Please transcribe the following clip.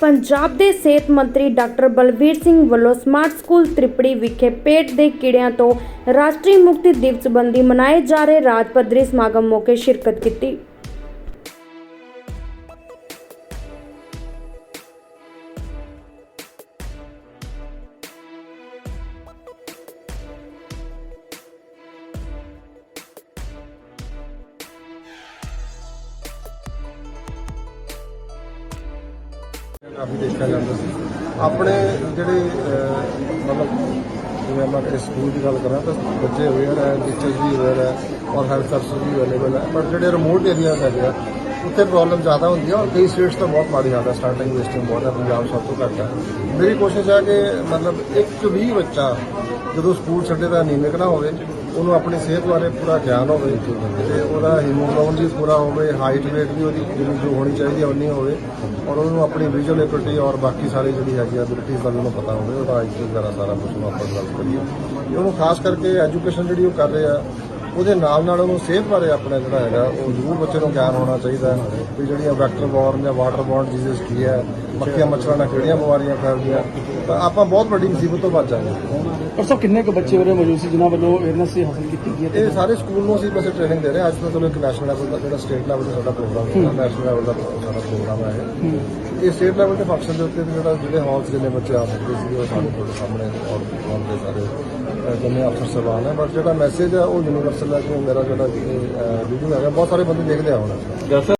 ਪੰਜਾਬ ਦੇ ਸਿਹਤ ਮੰਤਰੀ ਡਾਕਟਰ ਬਲਬੀਰ ਸਿੰਘ ਵੱਲੋਂ ਸਮਾਰਟ ਸਕੂਲ ਤ੍ਰਿਪੜੀ ਵਿਖੇ ਪੇਟ ਦੇ ਕੀੜਿਆਂ ਤੋਂ ਰਾਸ਼ਟਰੀ ਮੁਕਤੀ ਦਿਵਸ ਸੰਬੰਧੀ ਮਨਾਏ ਜਾ ਰਹੇ ਰਾਜ ਪੱਧਰੀ ਸਮਾਗਮ ਮੌਕੇ ਸ਼ਿਰਕਤ ਕੀਤੀ। ਕਾਫੀ ਦੇਖਿਆ ਜਾਂਦਾ ਸੀ। ਆਪਣੇ ਜਿਹੜੇ ਮਤਲਬ ਜਿਵੇਂ ਮੈਂ ਇਸ ਸਕੂਲ ਦੀ ਗੱਲ ਕਰਾਂ ਤਾਂ ਬੱਚੇ ਅਵੇਅਰ ਹੈ ਟੀਚਰਸ ਵੀ ਅਵੇਅਰ ਹੈ ਔਰ ਹੈਲਥ ਅਫਸਰ ਵੀ ਅਵੇਲੇਬਲ ਹੈ। ਪਰ ਜਿਹੜੇ ਰਿਮੋਟ ਏਰੀਆਜ਼ ਹੈਗੇ ਆ, ਉੱਥੇ ਪ੍ਰੋਬਲਮ ਜ਼ਿਆਦਾ ਹੁੰਦੀ ਹੈ ਔਰ ਕਈ ਸਟੇਟਸ ਤਾਂ ਬਹੁਤ ਮਾੜੀ ਹਾਲਤ ਹੈ। ਸਟਾਰਟਿੰਗ ਵੇਸਟਿੰਗ ਬਹੁਤ ਹੈ, ਪੰਜਾਬ ਸਭ ਤੋਂ ਘੱਟ ਹੈ। ਮੇਰੀ ਕੋਸ਼ਿਸ਼ ਹੈ ਕਿ ਮਤਲਬ ਇੱਕ ਵੀ ਬੱਚਾ ਜਦੋਂ ਸਕੂਲ ਛੱਡੇ ਤਾਂ ਨਹੀਂ ਨਿਕਲਣਾ ਹੋਵੇ। ਉਹਨੂੰ ਆਪਣੀ ਸਿਹਤ ਬਾਰੇ ਪੂਰਾ ਗਿਆਨ ਹੋਵੇ ਤੇ ਉਹਦਾ ਹੀਮੋਗਲੋਬਿਨ ਵੀ ਪੂਰਾ ਹੋਵੇ ਹਾਈਟ weight ਵੀ ਉਹਦੀ ਜਿੰਨੀ ਜੋ ਹੋਣੀ ਚਾਹੀਦੀ ਹੈ ਉਨੀ ਹੋਵੇ ਔਰ ਉਹਨੂੰ ਆਪਣੀ ਵਿਜ਼ੂਅਲ ਐਬਿਲਿਟੀ ਔਰ ਬਾਕੀ ਸਾਰੀ ਜਿਹੜੀ ਹੈਗੀ ਐਬਿਲਿਟੀਜ਼ ਦਾ ਵੀ ਉਹਨੂੰ ਪਤਾ ਹੋਵੇ, ਉਹਦਾ ਆਈਕਿਊ ਵਗੈਰਾ ਸਾਰਾ ਕੁਝ ਨੂੰ ਆਪਾਂ ਗੱਲ ਕਰੀਏ। ਉਹਨੂੰ ਖਾਸ ਕਰਕੇ ਐਜੂਕੇਸ਼ਨ ਜਿਹੜੀ ਉਹ ਕਰ ਰਹੇ ਆ ਉਹਦੇ ਨਾਲ ਨਾਲ ਉਹਨੂੰ ਸਿਹਤ ਬਾਰੇ ਆਪਣਾ ਜਿਹੜਾ ਹੈਗਾ ਉਹ ਜ਼ਰੂਰ ਬੱਚੇ ਨੂੰ ਗਿਆਨ ਹੋਣਾ ਚਾਹੀਦਾ ਹੈ ਵੀ ਜਿਹੜੀਆਂ ਵੈਕਟਰ ਬੋਰਨ ਜਾਂ ਵਾਟਰ ਬੋਰਨ ਡਿਜ਼ੀਜ਼ ਕੀ ਹੈ ਮੱਖੀਆਂ ਮੱਛਰਾਂ ਨਾਲ ਕਿਹੜੀਆਂ ਬਿਮਾਰੀਆਂ ਫੈਲਦੀਆਂ ਤਾਂ ਆਪਾਂ ਬਹੁਤ ਵੱਡੀ ਮੁਸੀਬਤ ਤੋਂ ਬਚ ਜਾਵਾਂਗੇ। ਪਰ ਸਭ ਕਿੰਨੇ ਕੁ ਬੱਚੇ ਉਰੇ ਮੌਜੂਦ ਸੀ ਜਿਨ੍ਹਾਂ ਵੱਲੋਂ ਅਵੇਅਰਨੈਸ ਹਾਸਲ ਕੀਤੀ ਗਈ ਹੈ? ਇਹ ਸਾਰੇ ਸਕੂਲ ਨੂੰ ਅਸੀਂ ਵੈਸੇ ਟ੍ਰੇਨਿੰਗ ਦੇ ਰਹੇ ਹਾਂ। ਅੱਜ ਤਾਂ ਚਲੋ ਇੱਕ ਨੈਸ਼ਨਲ ਲੈਵਲ ਦਾ ਜਿਹੜਾ ਸਟੇਟ ਲੈਵਲ ਦਾ ਸਾਡਾ ਪ੍ਰੋਗਰਾਮ ਹੈ ਨੈਸ਼ਨਲ ਲੈਵਲ ਦਾ ਸਾਡਾ ਪ੍ਰੋਗਰਾਮ ਹੈ ਇਹ। ਸਟੇਟ ਲੈਵਲ ਦੇ ਫੰਕਸ਼ਨ ਦੇ ਉੱਤੇ ਜਿਹੜਾ ਜਿਹੜੇ ਹਾਲ 'ਚ ਜਿੰਨੇ ਬੱਚੇ ਆ ਸਕਦੇ ਸੀ ਉਹ ਸਾਡੇ ਤੁਹਾਡੇ ਸਾਹਮਣੇ ਔਰ ਦੇ ਸਾਰੇ ਜਿੰਨੇ ਅਫਸਰ ਸਵਾਲ ਹੈ ਬਟ ਜਿਹੜਾ ਮੈਸੇਜ ਹੈ ਉਹ ਯੂਨੀਵਰਸਲ ਹੈ ਕਿ ਮੇਰਾ ਜਿਹੜਾ ਵੀਡੀਓ ਹੈਗਾ, ਬਹੁਤ ਸਾਰੇ ਬੰਦੇ ਦੇਖਦੇ ਆ ਹੁਣ।